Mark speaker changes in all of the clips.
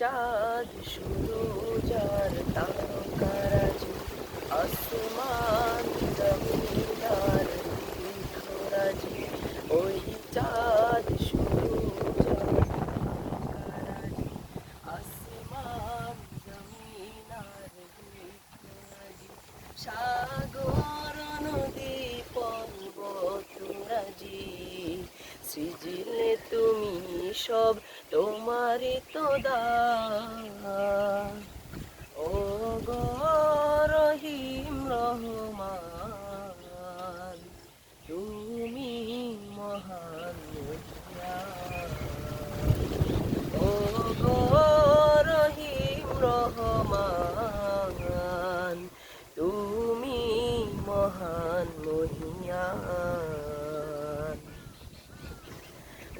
Speaker 1: চাঁদ শুরু যার তারকারাজি আসমান জমিদার বৃক্ষরাজি ওই চাঁদ শুরু যার আসমান জমিনার বৃক্ষরাজি সাগর, নদী, পর্বতরাজি, সৃজিলে তুমি সব তোমারই তো দান ও গো রহিম রহমান, তুমি মহান। ও গো রহিম রহমান, তুমি মহান মহিয়ান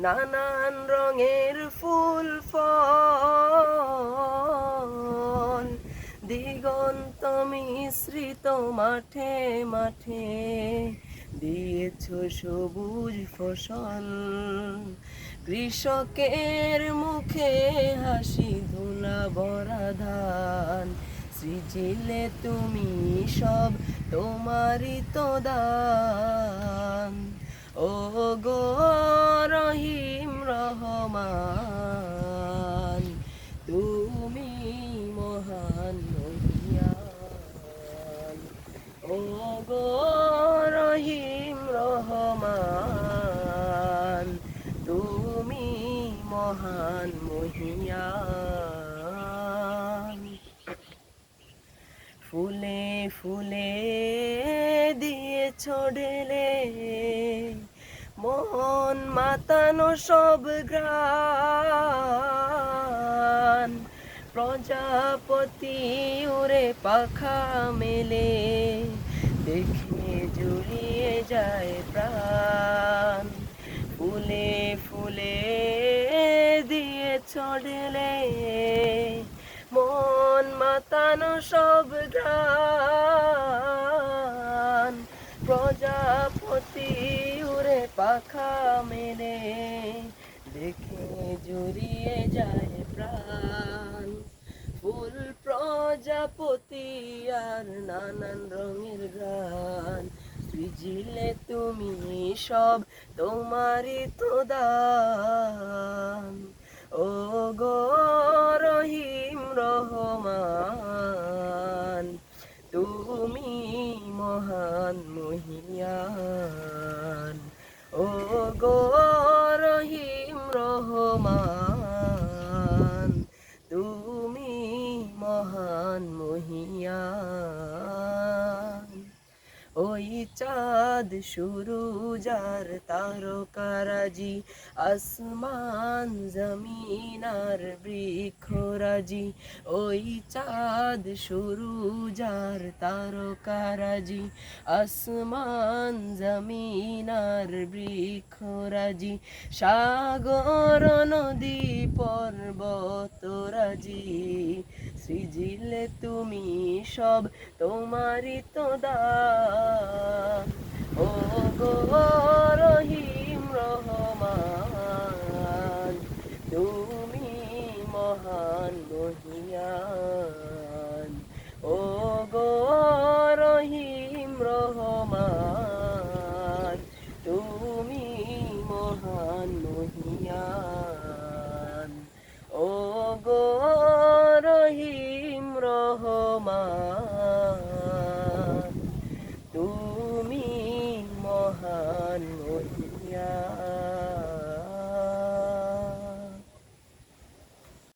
Speaker 1: নানান রঙের ফুল, ফল। দিগন্ত মিশ্রিত মাঠে মাঠে দিয়েছ সবুজ ফসল। কৃষকের মুখে হাসি ধুলা ভরা ধান। সৃজিলে তুমি সব, তোমারই তো দান। মহান মহিয়ান ফুলে ফুলে দিয়ে ঢেলে মন মাতানো সব গ্রান প্রজাপতি উড়ে পাখা মেলে, দেখে জুড়িয়ে যায় প্রাণ। ঢেলে মন মাতানো সব গান প্রজাপতি উড়ে পাখা মেলে, দেখে জড়িয়ে যায় প্রাণ। ফুল প্রজাপতি আর নানান রঙের গান। সৃজিলে তুমি সব, তোমারই তো দান। ও গো চাঁদ শুরু, যার তারকারাজি আসমান জমিন আর বৃক্ষরাজি। ওই চাঁদ শুরু, যার তারকারাজি আসমান জমিন আর বৃক্ষরাজি। সাগর, নদী পর্বতরাজি সৃজিলে তুমি সব, তোমারই তো দান ও Maha